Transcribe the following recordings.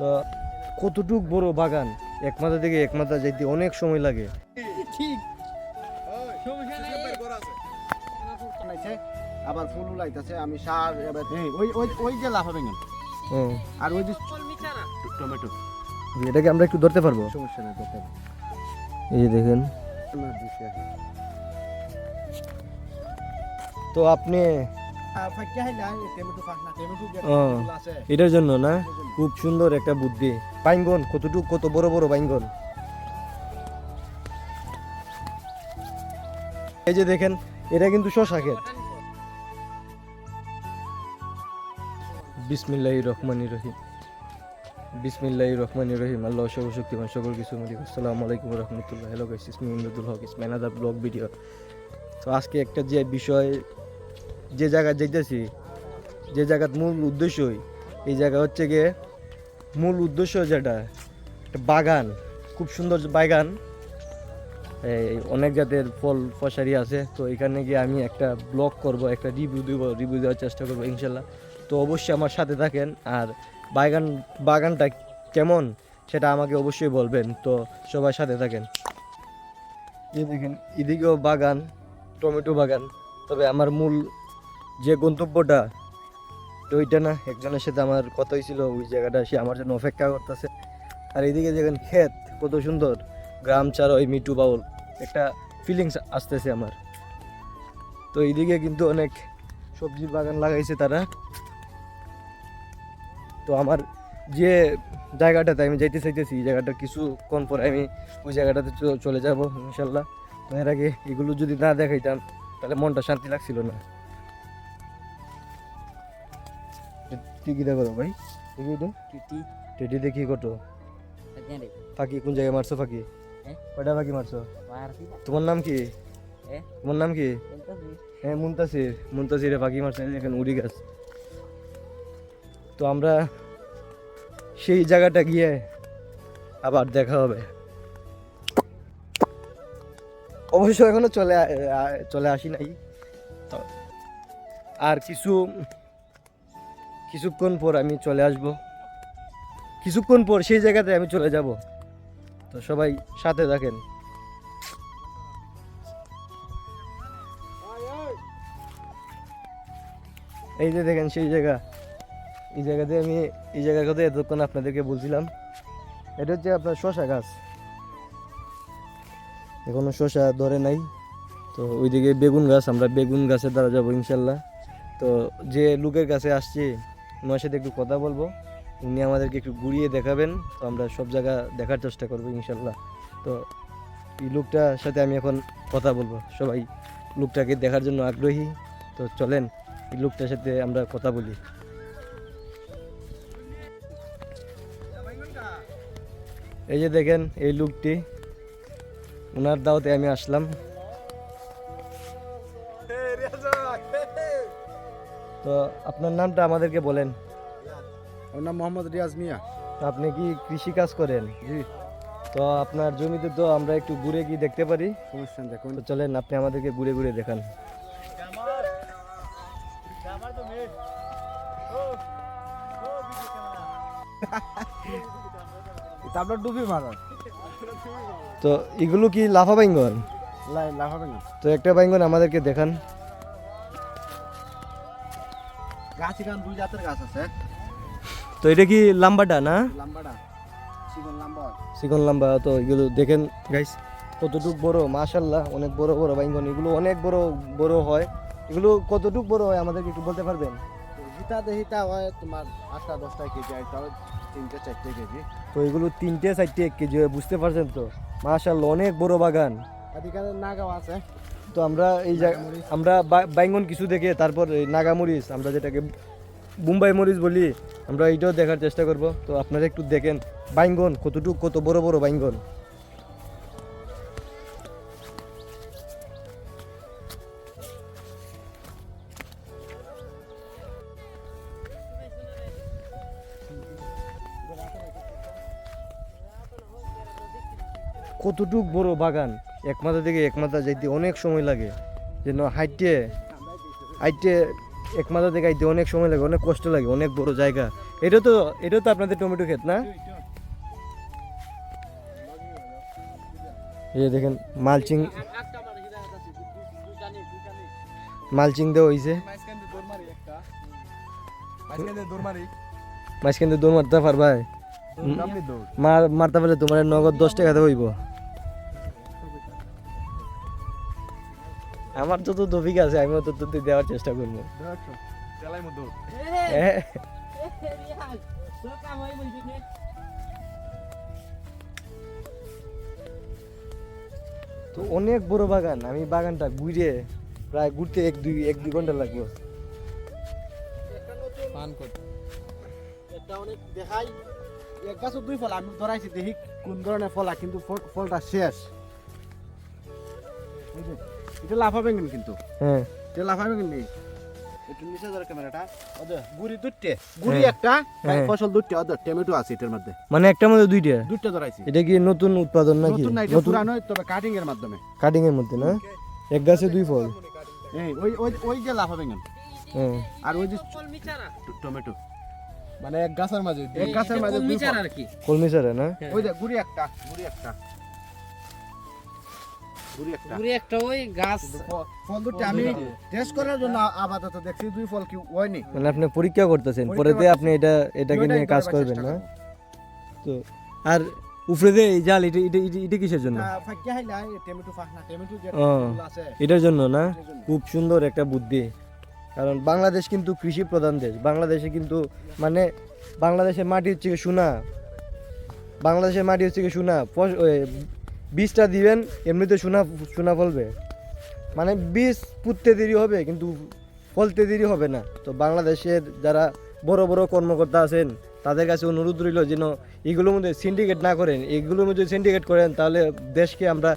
তো কতটুক বড় বাগান? এক মাথা থেকে এক মাথা যাইতে অনেক সময় লাগে। ঠিক। আবার ফুল উলাইতেছে আমি সার এবার ওই ওই ওই যে লাফা আর ওই যে টমেটো। এটাকে আমরা একটু ধরতে পারব? সমস্যা নেই দেখতে এই যে দেখেন। তো আপনি এটার জন্য না? খুব সুন্দর একটা বুদ্ধি। বাইঙ্গন কতটুক কত বড় বড় বাইঙ্গন? এই যে দেখেন এটা কিন্তু শশা ক্ষেত। বিসমিল্লাহ রহমান রহিম। বিসমিল্লাহ রহমান রহিম। আল্লাহ সর্বশক্তিমান সকল কিছু মালিক। আসসালামু আলাইকুম রহমতুল্লাহ হ্যালো গাইস ইসমি ইমরুদুল হক ইসমাইন আদার ব্লগ ভিডিও তো আজকে একটা যে বিষয় যে জায়গায় যাইতেছি, যে জায়গার মূল উদ্দেশ্যই, এই জায়গা হচ্ছে গিয়ে মূল উদ্দেশ্য যেটা, একটা বাগান, খুব সুন্দর বাগান। এই অনেক জাতের ফল ফসারি আছে, তো এখানে গিয়ে আমি একটা ব্লগ করব, একটা রিভিউ দিব রিভিউ দেওয়ার চেষ্টা করব ইনশাল্লাহ। তো অবশ্যই আমার সাথে থাকেন, আর বাগান, বাগানটা কেমন সেটা আমাকে অবশ্যই বলবেন, তো সবাই সাথে থাকেন। এই দেখেন, এদিকেও বাগান, টমেটো বাগান, তবে আমার মূল যে গন্তব্যটা, তো ওইটা না, একজনের সাথে আমার কথা হয়েছিল ওই জায়গাটা সে আমার জন্য অপেক্ষা করতেছে। আর এইদিকে দেখেন ক্ষেত, কত সুন্দর, গ্রাম ছাড়া ওই মিটু বাউল, একটা ফিলিংস আসতেছে আমার। তো এইদিকে কিন্তু অনেক সবজির বাগান লাগাইছে তারা। তো আমার যে জায়গাটাতে আমি যাইতে চাইতেছি, এই জায়গাটা কিছুক্ষণ পরে আমি ওই জায়গাটাতে চলে যাব, ইনশাল্লাহ। এর আগে এগুলো যদি না দেখাইতাম, তাহলে মনটা শান্তি লাগছিল না। তুই কি দেখো ভাই? এটা। টিটি দেখি কত ফাঁকি কোন জায়গায় মারছো ফাঁকি? হ্যাঁ? কয়টা ফাঁকি মারছো? তোমার নাম কি? তোমার নাম কি? হ্যাঁ মুন্তাসির। মুন্তাসিরে ফাঁকি মারছে এখানে উড়ি গাছ। তো আমরা সেই জায়গাটা গিয়ে আবার দেখা হবে। অবশ্য এখনও চলে চলে আসি নাই। আর কিছু কিছুক্ষণ পর আমি চলে আসব। কিছুক্ষণ পর সেই জায়গাতে আমি চলে যাব। তো সবাই সাথে থাকেন। এই যে দেখেন সেই জায়গা। এই জায়গাতে আমি, এই জায়গার কথা এতক্ষণ আপনাদেরকে বলছিলাম। এটা হচ্ছে আপনার শশা গাছ। এখনও শশা ধরে নাই। তো ওইদিকে বেগুন গাছ, আমরা বেগুন গাছের দ্বারা যাব ইনশাল্লাহ। তো যে লোকের কাছে আসছি ওনার সাথে একটু কথা বলব। উনি আমাদেরকে একটু ঘুরিয়ে দেখাবেন, তো আমরা সব জায়গা দেখার চেষ্টা করব ইনশাল্লাহ। তো এই লোকটার সাথে আমি এখন কথা বলব। সবাই লোকটাকে দেখার জন্য আগ্রহী। তো চলেন, এই লোকটার সাথে আমরা কথা বলি। এই যে দেখেন, এই লোকটি ওনার দাওতে আমি আসলাম। তো আপনার নামটা আমাদেরকে বলেন। ওর নাম মোহাম্মদ রিয়াজ মিয়া। আপনি কি কৃষি কাজ করেন? জি। তো আপনার জমিতে তো আমরা একটু ঘুরে গিয়ে দেখতে পারি। সমস্যা দেখুন। তো চলেন আপনি আমাদেরকে ঘুরে ঘুরে দেখান। তারপর ডুবি তো এগুলো কি লাফা বাইঙ্গন লাফা বেঙ্গন তো একটা বাইঙ্গন আমাদেরকে দেখান। গাছ এখান দুই জাতের গাছ আছে। তো এটা কি লাম্বাটা না? লাম্বাটা। চিকন লাম্বা। তো এগুলো দেখেন গাইস কতটুক বড় মাশাল্লাহ অনেক বড় বড় বাইঙ্গন। এগুলো অনেক বড় বড় হয়। এগুলো কতটুক বড় হয় আমাদেরকে একটু বলতে পারবেন? হিতা দেহিতা হয় তোমার আটটা দশটা কেজি আর তাও তিনটে চারটে কেজি। তো এগুলো তিনটে চারটে এক কেজি হয় বুঝতে পারছেন তো? মাশাল্লাহ অনেক বড় বাগান। আর নাগাও আছে। তো আমরা এই আমরা বাইঙ্গন কিছু দেখে তারপর এই নাগামরিচ, আমরা যেটাকে মুম্বাই মরিচ বলি, আমরা এইটাও দেখার চেষ্টা করব। তো আপনারা একটু দেখেন বাইঙ্গন, কতটুকু কত বড় বড় বাইঙ্গন। কতটুক বড় বাগান। এক মাথা থেকে এক মাথা যাইতে অনেক সময় লাগে। যেন হাইটে হাইটে এক মাথা থেকে আইতে অনেক সময় লাগে অনেক কষ্ট লাগে অনেক বড় জায়গা। এটা তো এটা তো আপনাদের টমেটো ক্ষেত না? এই দেখেন মালচিং মালচিং দেওয়া হয়েছে মাঝখান দিয়ে দৌড় মারতে পারবাই? মার মারতে পারলে তোমার নগদ দশ টাকাতে হইব। আমার যত দফিক আছে আমি তত তো দেওয়ার চেষ্টা করব। হ্যাঁ। তো অনেক বড় বাগান আমি বাগানটা ঘুরে প্রায় ঘুরতে এক দুই এক দুই ঘণ্টা লাগল অনেক দেখাই। এক দুই ফল আমি ধরাইছি দেখি কোন ধরনের ফলা কিন্তু ফলটা শেষ। এই যে, এটা লাফা বেঙ্গন কিন্তু। হ্যাঁ। এটা লাফা বেঙ্গন নেই। একটু নিচে ধরে ক্যামেরাটা। ওদের গুড়ি দুটে গুড়ি হ্যাঁ। একটা হ্যাঁ। ফসল দুটে ওদের টমেটো আছে এটার মধ্যে। মানে একটার মধ্যে দুইটা? দুটে ধরাইছি। এটা কি নতুন উৎপাদন নাকি? নতুন না এটা পুরানো তবে কাটিং এর মাধ্যমে। কাটিং এর মধ্যে না? এক গাছে দুই ফল। এই ওই ওই ওই যে লাফা বেঙ্গন হ্যাঁ। আর ওই যে টমেটো। মানে এক গাছের মাঝে এক গাছের মাঝে দুই ফল। আর কি। কলমি না? ওই যে গুড়ি একটা গুড়ি একটা। গুড়ি একটা। ওই গাছ। ফল দুটো আমি টেস্ট করার জন্য আপাতত দেখছি দুই ফল কি হয়নি। মানে আপনি পরীক্ষা করতেছেন পরেতে আপনি এটা এটাকে নিয়ে কাজ করবেন না? তো আর উপরে এই জাল এটা এটা এটা- কিসের জন্য? এটার জন্য না? খুব সুন্দর একটা বুদ্ধি। কারণ বাংলাদেশ কিন্তু কৃষি প্রধান দেশ। বাংলাদেশে কিন্তু মানে বাংলাদেশের মাটি হচ্ছে কি সোনা। বাংলাদেশের মাটি হচ্ছে কি সোনা। বীজটা দিবেন, এমনিতে সোনা সোনা ফলবে। মানে বীজ পুঁততে দেরি হবে, কিন্তু ফলতে দেরি হবে না। তো বাংলাদেশের যারা বড় বড় কর্মকর্তা আছেন, তাদের কাছে অনুরোধ রইল যেন এগুলোর মধ্যে সিন্ডিকেট না করেন। এগুলোর মধ্যে সিন্ডিকেট করেন, তাহলে দেশকে আমরা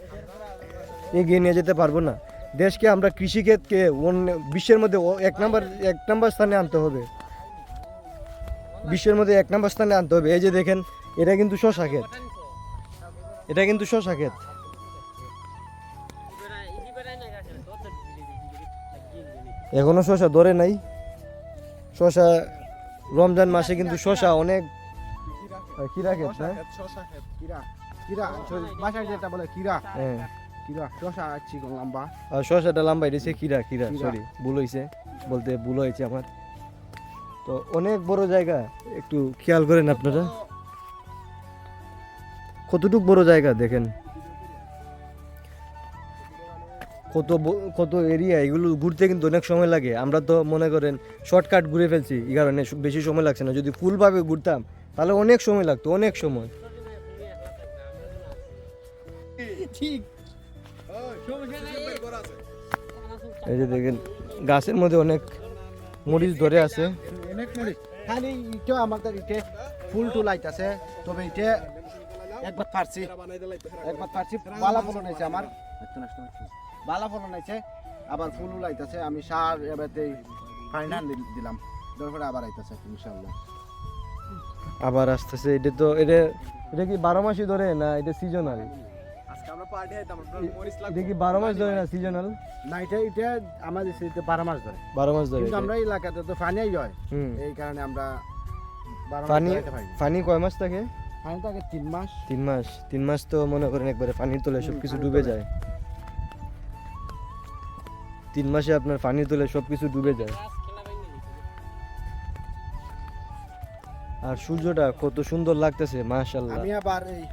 এগিয়ে নিয়ে যেতে পারব না। দেশকে আমরা কৃষিক্ষেত্রকে অন্য, বিশ্বের মধ্যে এক নম্বর এক নম্বর স্থানে আনতে হবে। বিশ্বের মধ্যে এক নম্বর স্থানে আনতে হবে। এই যে দেখেন, এটা কিন্তু শশা ক্ষেত। এটা কিন্তু শশা ক্ষেত। এখনও শশা ধরে নাই। শশা রমজান মাসে কিন্তু শশা অনেক কিরা ক্ষেত না? হ্যাঁ। লম্বা। শশাটা লম্বা এটাছে কিরা কিরা কিরা। সরি ভুল হয়েছে বলতে ভুল হয়েছে আমার। তো অনেক বড় জায়গা একটু খেয়াল করেন আপনারা। কতটুক বড় জায়গা দেখেন। কত কত এরিয়া এগুলো ঘুরতে কিন্তু অনেক সময় লাগে। আমরা তো মনে করেন শর্টকাট ঘুরে ফেলছি এই কারণে বেশি সময় লাগছে না। যদি ফুলভাবে ঘুরতাম তাহলে অনেক সময় লাগতো অনেক সময়। এই যে দেখেন গাছের মধ্যে অনেক মরিচ ধরে আছে। অনেক মরিচ। খালি ইটা আমাদের ইটে ফুল টুল আইতাছে, তবে ইটে একবার পারছি, একবার পারছি, বালা ফলন হয়েছে আমার। বালা ফলন হয়েছে, আবার ফুল আইতাছে আমি সার এবারে ফাইনাল দিলাম। তারপরে আবার আইতাছে ইনশাআল্লাহ। আবার আসতেছে এটা তো এটা এটা কি বারো মাসই ধরে না এটা সিজনাল আজকে আমরা পার্টি আইতাম মরিচ এটা কি বারো মাস ধরে না সিজনাল না এটা এটা আমাদের সেটা বারো মাস ধরে। বারো মাস ধরে আমরা এলাকাতে তো হয়। হুম। এই কারণে আমরা। পানি কয় মাস থাকে? পানি থাকে তিন মাস। তিন মাস তিন মাস তো মনে করেন একবারে পানির তলে সব কিছু ডুবে যায়। তিন মাসে আপনার পানির তলে সব কিছু ডুবে যায়। আর সূর্যটা কত সুন্দর লাগতেছে মাশাল্লাহ আমি আবার এই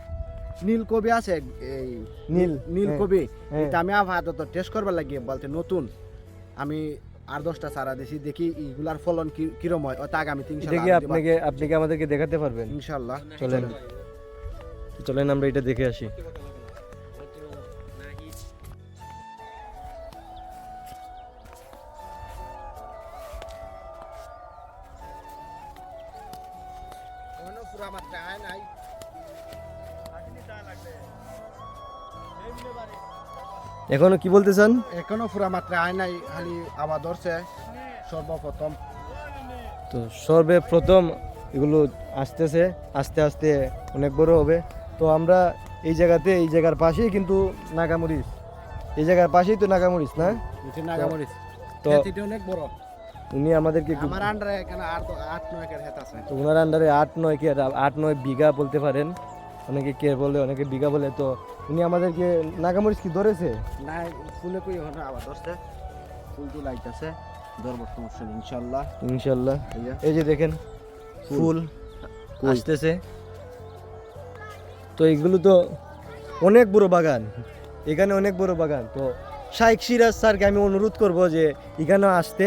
নীল কবি আছে এই নীল, নীল হ্যাঁ, কবি হ্যাঁ। এটা আমি আপাতত টেস্ট করবার লাগিয়ে বলতে নতুন। আমি আর দশটা সারা দিছি দেখি এগুলার ফলন কি কিরম হয়। আগামী তিন কি আপনাকে আপনি কি আমাদেরকে দেখাতে পারবেন। ইনশাল্লাহ। চলেন। চলেন। আমরা এটা দেখে আসি। এখনও কি বলতে চান এখনও পুরা মাত্রা আয় নাই খালি আবার ধরছে। সর্বপ্রথম। তো সর্বে প্রথম এগুলো আসতেছে আস্তে আস্তে অনেক বড় হবে। তো আমরা এই জায়গাতে এই জায়গার পাশেই কিন্তু নাগামরিচ। এই জায়গার পাশেই তো নাগামরিচ না? নাগামরিচ। তো অনেক বড়। উনি আমাদেরকে একটু আমার আন্ডারে এখানে আট আট নয় একের হেত আছে। তো ওনার আন্ডারে আট নয় কে আট নয় বিঘা বলতে পারেন। অনেকে কে বলে অনেকে বিঘা বলে। তো উনি আমাদেরকে নাগামরিচ কি ধরেছে? না ফুলে কই ওখানে আবার ধরছে। ফুল টু লাইট আছে ধরবো সমস্যা ইনশাল্লাহ। ইনশাল্লাহ। এই যে। দেখেন ফুল? আসতেছে। তো এগুলো তো অনেক বড় বাগান। এখানে অনেক বড় বাগান। তো শাইক সিরাজ স্যারকে আমি অনুরোধ করব যে এখানে আসতে।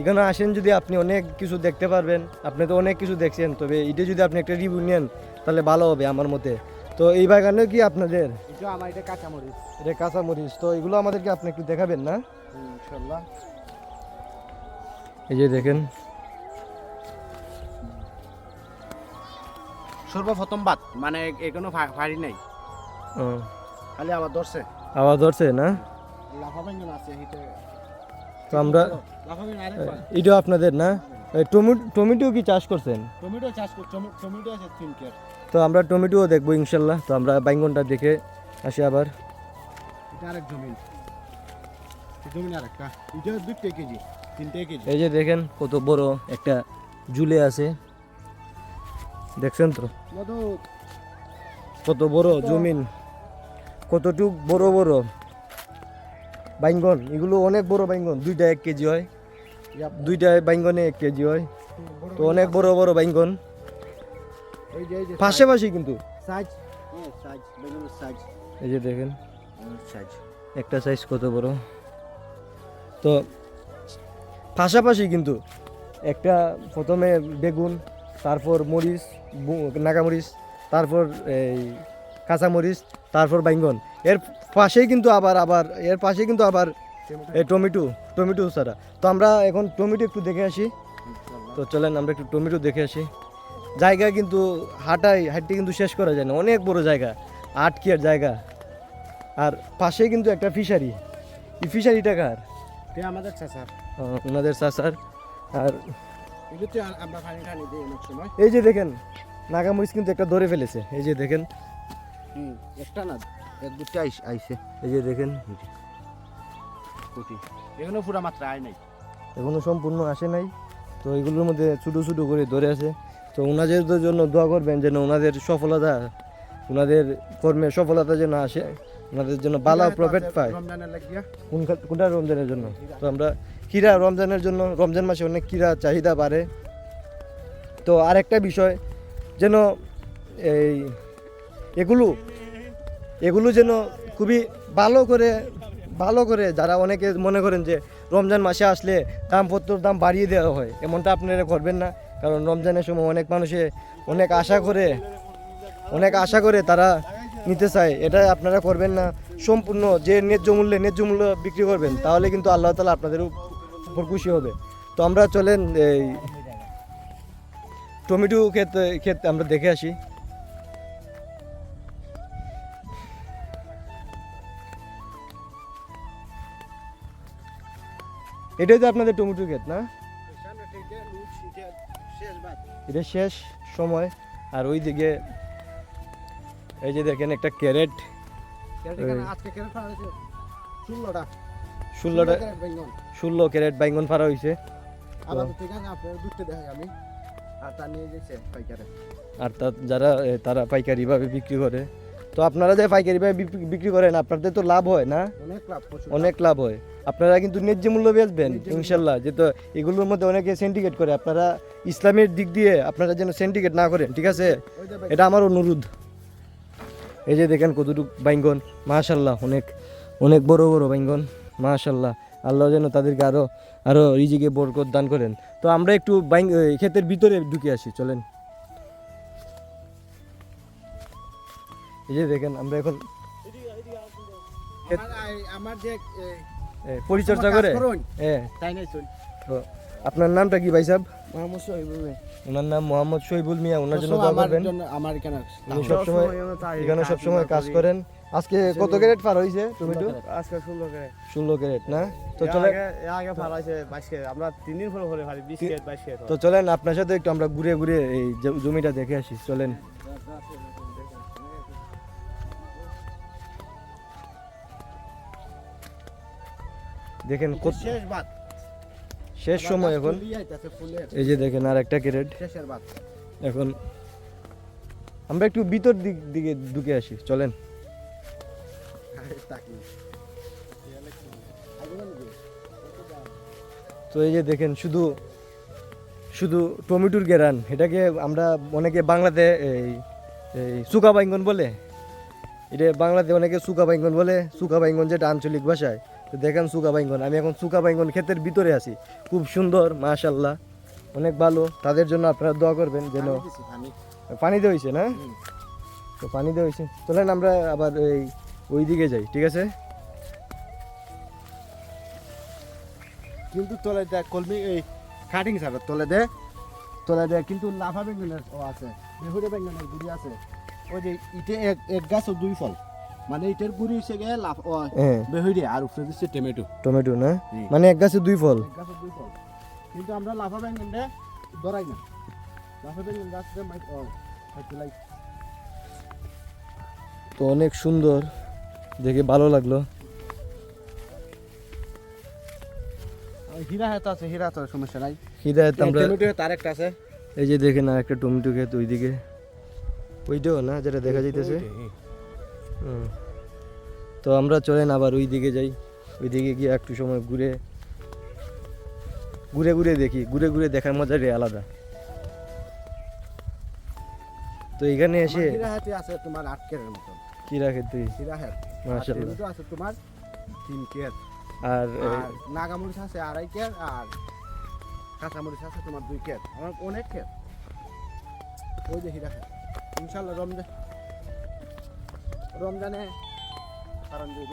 এখানে আসেন যদি আপনি অনেক কিছু দেখতে পারবেন। আপনি তো অনেক কিছু দেখছেন তবে এটা যদি আপনি একটা রিভিউ নেন তাহলে ভালো হবে আমার মতে। তো এই বাগানে কি আপনাদের? এটা আমার এটা কাঁচামরিচ। এটা কাঁচামরিচ। তো এগুলো আমাদেরকে আপনি একটু দেখাবেন না? ইনশাল্লাহ। এই যে দেখেন। সর্বপ্রথম বাদ মানে এখনও ফাড়ি নাই। ও, খালি আবার ধরছে। আওয়াজ ধরছে না? লাফা আছে হিতে তো আমরা। এটাও আপনাদের না? টমেটো টমেটো কি চাষ করছেন? টমেটো চাষ টমেটো আছে তিন কেয়ার তো আমরা টমেটোও দেখব ইনশাল্লাহ। তো আমরা বাইঙ্গনটা দেখে আসি আবার। এই যে দেখেন কত বড় একটা ঝুলে আছে। দেখছেন তো? কত বড় জমিন। কতটুক বড় বড়। বাইঙ্গন এগুলো অনেক বড় বাইঙ্গন। দুইটা এক কেজি হয়। দুইটা বাইঙ্গনে এক কেজি হয়। তো অনেক বড় বড় বাইঙ্গন। পাশাপাশি কিন্তু। সাইজ। হ্যাঁ সাইজ সাইজ। এই যে দেখেন। সাইজ। একটা সাইজ কত বড়? তো পাশাপাশি কিন্তু একটা প্রথমে বেগুন তারপর মরিচ নাগামরিচ তারপর এই কাঁচামরিচ তারপর বাইঙ্গন। এর পাশেই কিন্তু আবার আবার এর পাশেই কিন্তু আবার এই টমেটো টমেটো ছাড়া। তো আমরা এখন টমেটো একটু দেখে আসি। তো চলেন আমরা একটু টমেটো দেখে আসি। জায়গা কিন্তু হাঁটাই হাঁটতে কিন্তু শেষ করা যায় না। অনেক বড় জায়গা আট কিয়ার জায়গা। আর পাশে কিন্তু একটা ফিশারি এই ফিশারিটা কার? আমাদের চাষার ওনাদের চাষার আর এই যে দেখেন নাগামরিচ কিন্তু একটা ধরে ফেলেছে। এই যে দেখেন। হুম একটা না এক দুটো আইসে। এই যে দেখেন। কোটি। এখানে পুরা মাত্রা আয় নাই। এখনও সম্পূর্ণ আসে নাই। তো এগুলোর মধ্যে ছোটো ছোটো করে ধরে আছে। তো ওনাদের জন্য দোয়া করবেন যেন ওনাদের সফলতা ওনাদের কর্মে সফলতা যেন আসে ওনাদের জন্য বালা প্রফিট পায়। কোনটা রমজানের জন্য? তো আমরা কিরা রমজানের জন্য রমজান মাসে অনেক কিরা চাহিদা বাড়ে। তো আরেকটা বিষয় যেন এই এগুলো এগুলো যেন খুবই ভালো করে ভালো করে যারা অনেকে মনে করেন যে রমজান মাসে আসলে দামপত্রর দাম বাড়িয়ে দেওয়া হয় এমনটা আপনারা করবেন না। কারণ রমজানের সময় অনেক মানুষে অনেক আশা করে, অনেক আশা করে তারা নিতে চায়। এটা আপনারা করবেন না। সম্পূর্ণ যে ন্যায্য মূল্যে, ন্যায্য মূল্য বিক্রি করবেন, তাহলে কিন্তু আল্লাহ তালা আপনাদের উপর খুশি হবে। তো আমরা চলেন এই টমেটো ক্ষেত ক্ষেত আমরা দেখে আসি। এটাই তো আপনাদের টমেটো ক্ষেত, না? এটা শেষ সময় আর ওই দিকে এই যে দেখেন একটা ক্যারেট। ফাড়া ষোলোটা। ষোলো ক্যারেট বাইঙ্গন ফারা হয়েছে। আর পাইকারে। তা যারা তারা পাইকারিভাবে বিক্রি করে। তো আপনারা যে পাইকারিভাবে বিক্রি- বিক্রি করেন আপনাদের তো লাভ হয় না? অনেক লাভ অনেক লাভ হয়। আপনারা কিন্তু ন্যায্য মূল্য বেচবেন ইনশাল্লাহ। যে তো এগুলোর মধ্যে অনেকে সিন্ডিকেট করে আপনারা ইসলামের দিক দিয়ে আপনারা যেন সিন্ডিকেট না করেন ঠিক আছে? এটা আমার অনুরোধ। এই যে দেখেন কতটুক বাইঙ্গন। মাশাল্লাহ অনেক অনেক বড় বড় বাইঙ্গন। মাশাল্লাহ। আল্লাহ যেন তাদেরকে আরও আরও রিজিকে বরকত দান করেন। তো আমরা একটু বাইং ক্ষেতের ভিতরে ঢুকে আসি চলেন। এই যে দেখেন আমরা এখন আমার যে পরিচর্যা করে। তো আপনার নামটা কি ভাই সাহেব? মোহাম্মদ ওনার নাম মোহাম্মদ শহীবুল মিয়া ওনার জন্য দোয়া করবেন। আমার উনি সবসময় এখানে সবসময় কাজ করেন। আজকে কত ক্যারেট পার হয়েছে টমেটো? আজকে ষোলো করে ষোলো ক্যারেট না? তো চলে আগে বাইশ কেজি। আমরা তিন দিন পরে হলে ফালি বিশ কেজি বাইশ কেজি। তো চলেন আপনার সাথে একটু আমরা ঘুরে ঘুরে এই জমিটা দেখে আসি। চলেন। দেখেন শেষ বাদ। শেষ সময় এখন। এই যে দেখেন আর একটা ক্যারেট। শেষের বাদ। এখন আমরা একটু ভিতর দিক দিকে ঢুকে আসি চলেন। তো এই যে দেখেন শুধু শুধু টমেটোর গেরান। এটাকে আমরা অনেকে বাংলাতে এই এই সুকা বাইঙ্গন বলে? এটা বাংলাতে অনেকে সুকা বাইঙ্গন বলে সুকা বাইঙ্গন যেটা আঞ্চলিক ভাষায়। তো দেখেন সুকা বাইঙ্গন। আমি এখন সুকা বাইঙ্গন ক্ষেতের ভিতরে আছি। খুব সুন্দর মাশাল্লাহ অনেক ভালো। তাদের জন্য আপনারা দোয়া করবেন যেন পানি হয়েছে না? তো পানি দেওয়া হয়েছে চলেন আমরা আবার এই ওই দিকে যাই ঠিক আছে? কিন্তু তলে দেয় কলমি এই কাটিং ছাড়া তলে দে। তলে দে কিন্তু লাফা বেঙ্গনের ও আছে বেহুরে বেঙ্গনের গুড়ি আছে। ওই যে ইটে এক এক গাছ ও দুই ফল। মানে ইটের গুড়ি হচ্ছে গিয়ে লাফ ও বেহুরে আর উপরে দিচ্ছে টমেটো। টমেটো না? মানে এক গাছে দুই ফল? এক গাছের দুই ফল। কিন্তু আমরা লাফা বেঙ্গন দে ধরাই না। লাফা বেঙ্গন গাছ দে মাইক ও তো অনেক সুন্দর। দেখে ভালো লাগল। হীরা হাত আছে হীরা তো সমস্যা নাই। হৃদায়ত আমরা টমেটো তার একটা আছে। এই যে দেখেন আর একটা টমেটো ক্ষেত ওইদিকে। ওইটাও না যেটা দেখা যাইতেছে। তো আমরা চলেন আবার ওই দিকে যাই। ওই দিকে গিয়ে একটু সময় ঘুরে ঘুরে ঘুরে দেখি। ঘুরে ঘুরে দেখার মজাটাই আলাদা। তো এখানে এসে আছে তোমার আট কেরের মতন। কি রাখে তুই? আছে তোমার তিন কের আর নাগামরিচ আছে আড়াই কের আর কাঁচামরিচ আছে তোমার দুই কের আমার অনেক কের ওই দেখি খেত ইনশাল্লাহ রমজান রমজানে কারণ দিব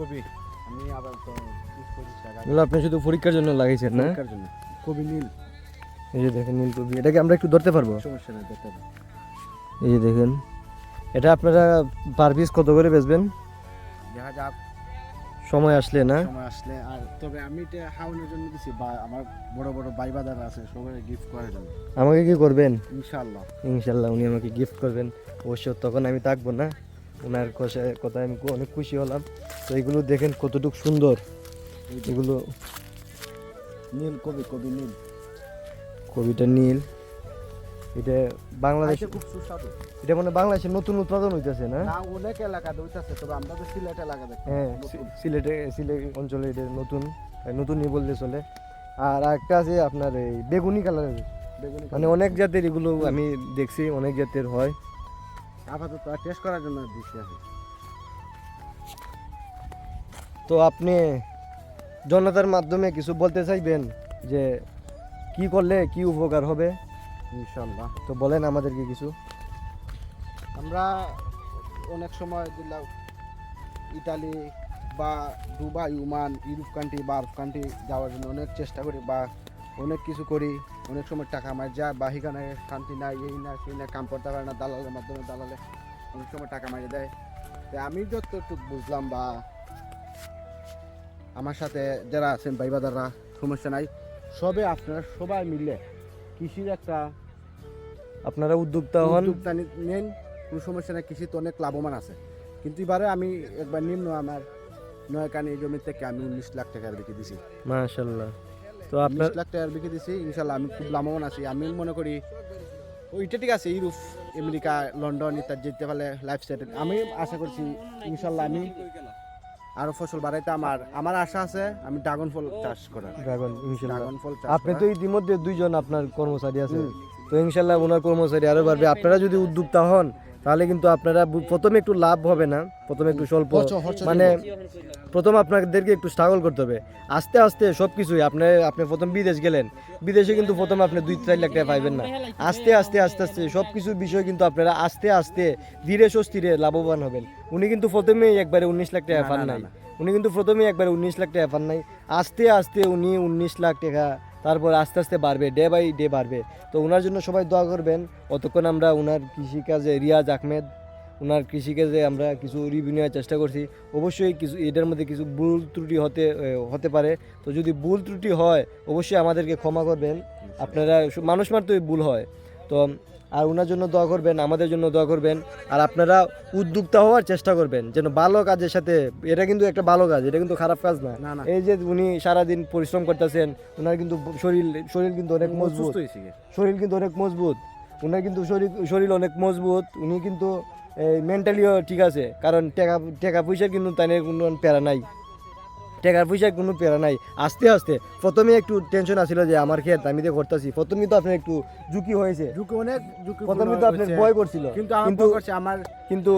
নীলকবি আমি আবার এগুলো আপনি শুধু পরীক্ষার জন্য লাগাইছেন না? দরকার জন্য। কবি নীল। এই যে দেখেন নীলকপি এটাকে আমরা একটু ধরতে পারব? সমস্যা নেই দেখতে হবে এই যে দেখেন এটা আপনারা পার পিস কত করে বেচবেন? দেখা যাক। সময় আসলে না? সময় আসলে আর তবে আমি এটা হাওয়ানোর জন্য দিছি বা আমার বড় বড় ভাই বাদার আছে সবাই গিফট করার জন্য। আমাকে কি করবেন? ইনশাল্লাহ ইনশাল্লাহ উনি আমাকে গিফট করবেন। অবশ্য তখন আমি থাকব না। ওনার কথা- কথায় আমি অনেক খুশি হলাম। তো এগুলো দেখেন কতটুকু সুন্দর। এগুলো নীল কবি কবি নীল। কবিটা নীল। এটা বাংলাদেশ খুব সুস্বাদু। এটা মানে বাংলাদেশের নতুন উৎপাদন হইতেছে না? না অনেক এলাকা দইতাছে তবে আমরা তো সিলেট এলাকা দেখি হ্যাঁ সিলেটে সিলেট অঞ্চলে এটা নতুন এই নতুনই বলতে চলে। আর একটা আছে আপনার এই বেগুনি কালারের। বেগুনি মানে অনেক জাতের এগুলো আমি দেখছি অনেক জাতের হয়। আপাতত টেস্ট করার জন্য দিচ্ছি আমি তো আপনি জনতার মাধ্যমে কিছু বলতে চাইবেন যে কি করলে কি উপকার হবে? ইনশাল্লাহ তো বলেন আমাদেরকে কিছু। আমরা অনেক সময় দিলাম ইতালি বা দুবাই ওমান ইউরোপ কান্ট্রি বা আরব কান্ট্রি যাওয়ার জন্য অনেক চেষ্টা করি বা অনেক কিছু করি অনেক সময় টাকা মার যায় বা সেখানে শান্তি নাই এই না সেই না কাম করতে পারে না দালালের মাধ্যমে দালালে অনেক সময় টাকা মারি দেয়। তো আমি যতটুকু বুঝলাম বা আমার সাথে যারা আছেন ভাইবাদাররা সমস্যা নাই। সবে আপনারা সবাই মিলে কৃষির একটা আপনারা উদ্যোক্তা হন। উদ্যোক্তা নেন কোনো সমস্যা নেই কৃষি তো অনেক লাভবান আছে। কিন্তু এবারে আমি একবার নিম্ন আমার নয় কানি জমি থেকে আমি উনিশ লাখ টাকার বিক্রি দিছি। মাশাল্লাহ। তো আপনার লাখ টাকার বিক্রি দিছি ইনশাল্লাহ আমি খুব লাভবান আছি। আমি মনে করি ওইটা ঠিক আছে ইউরোপ আমেরিকা লন্ডন ইত্যাদি যেতে পারলে লাইফ সেটেল আমি আশা করছি ইনশাল্লাহ আমি আরও ফসল বাড়াইতে আমার আমার আশা আছে আমি ড্রাগন ফল চাষ করার। ড্রাগন ইনশাল্লাহ। ড্রাগন ফল চাষ আপনি তো ইতিমধ্যে দুইজন আপনার কর্মচারী আছে তো ইনশাল্লাহ ওনার কর্মচারী আরও বাড়বে। আপনারা যদি উদ্যোক্তা হন তাহলে কিন্তু আপনারা প্রথমে একটু লাভ হবে না প্রথমে একটু স্বল্প মানে প্রথম আপনাদেরকে একটু স্ট্রাগল করতে হবে। আস্তে আস্তে সব কিছুই আপনি আপনি প্রথম বিদেশ গেলেন বিদেশে কিন্তু প্রথম আপনি দুই চার লাখ টাকা পাইবেন না। আস্তে আস্তে আস্তে আস্তে সব কিছুর বিষয় কিন্তু আপনারা আস্তে আস্তে ধীরে স্বস্তিরে লাভবান হবেন। উনি কিন্তু প্রথমেই একবারে উনিশ লাখ টাকা পান না, নাই। উনি কিন্তু প্রথমেই একবারে উনিশ লাখ টাকা পান নাই। আস্তে আস্তে উনি উনিশ লাখ টাকা তারপর আস্তে আস্তে বাড়বে ডে বাই ডে বাড়বে। তো ওনার জন্য সবাই দোয়া করবেন। অতক্ষণ আমরা ওনার কৃষিকাজে রিয়াজ আহমেদ ওনার কৃষিকাজে আমরা কিছু রিভিউ নেওয়ার চেষ্টা করছি। অবশ্যই কিছু এটার মধ্যে কিছু ভুল ত্রুটি হতে হতে পারে। তো যদি ভুল ত্রুটি হয়, অবশ্যই আমাদেরকে ক্ষমা করবেন। আপনারা, মানুষ মাত্রই ভুল হয়। তো আর ওনার জন্য দোয়া করবেন আমাদের জন্য দোয়া করবেন। আর আপনারা উদ্যোক্তা হওয়ার চেষ্টা করবেন যেন ভালো কাজের সাথে এটা কিন্তু একটা ভালো কাজ এটা কিন্তু খারাপ কাজ না। এই যে উনি সারাদিন পরিশ্রম করতেছেন ওনার কিন্তু শরীর শরীর কিন্তু অনেক মজবুত। হয়েছে শরীর কিন্তু অনেক মজবুত। উনার কিন্তু শরীর শরীর অনেক মজবুত উনি কিন্তু মেন্টালিও ঠিক আছে। কারণ টাকা টাকা পয়সার কিন্তু তাই কোনো প্যারা নাই। টাকার পয়সার কোনো প্যারা নাই। আস্তে আস্তে। প্রথমে একটু টেনশন আসছিল যে আমার ক্ষেত আমি তো করতেছি প্রথমে তো আপনার একটু ঝুঁকি হয়েছে। ঝুঁকি অনেক ঝুঁকি প্রথমে তো আপনার ভয় করছিল। কিন্তু আমার কিন্তু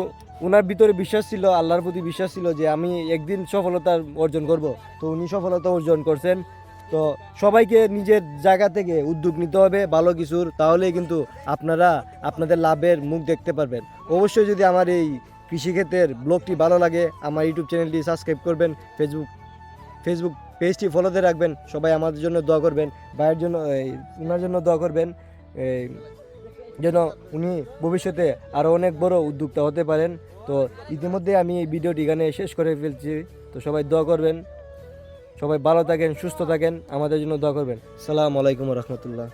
ওনার ভিতরে বিশ্বাস ছিল আল্লাহর প্রতি বিশ্বাস ছিল যে আমি একদিন সফলতা অর্জন করব। তো উনি সফলতা অর্জন করছেন। তো সবাইকে নিজের জায়গা থেকে উদ্যোগ নিতে হবে ভালো কিছুর। তাহলেই কিন্তু আপনারা আপনাদের লাভের মুখ দেখতে পারবেন। অবশ্যই যদি আমার এই কৃষিক্ষেত্রের ব্লগটি ভালো লাগে আমার ইউটিউব চ্যানেলটি সাবস্ক্রাইব করবেন। ফেসবুক ফেসবুক পেজটি ফলোতে রাখবেন। সবাই আমাদের জন্য দোয়া করবেন। ভাইয়ের জন্য ওনার জন্য দোয়া করবেন। যেন উনি ভবিষ্যতে আরও অনেক বড় উদ্যোক্তা হতে পারেন। তো ইতিমধ্যে আমি এই ভিডিওটি এখানে শেষ করে ফেলছি। তো সবাই দোয়া করবেন। সবাই ভালো থাকেন, সুস্থ থাকেন। আমাদের জন্য দোয়া করবেন। সালাম আলাইকুম রহমতুল্লাহ।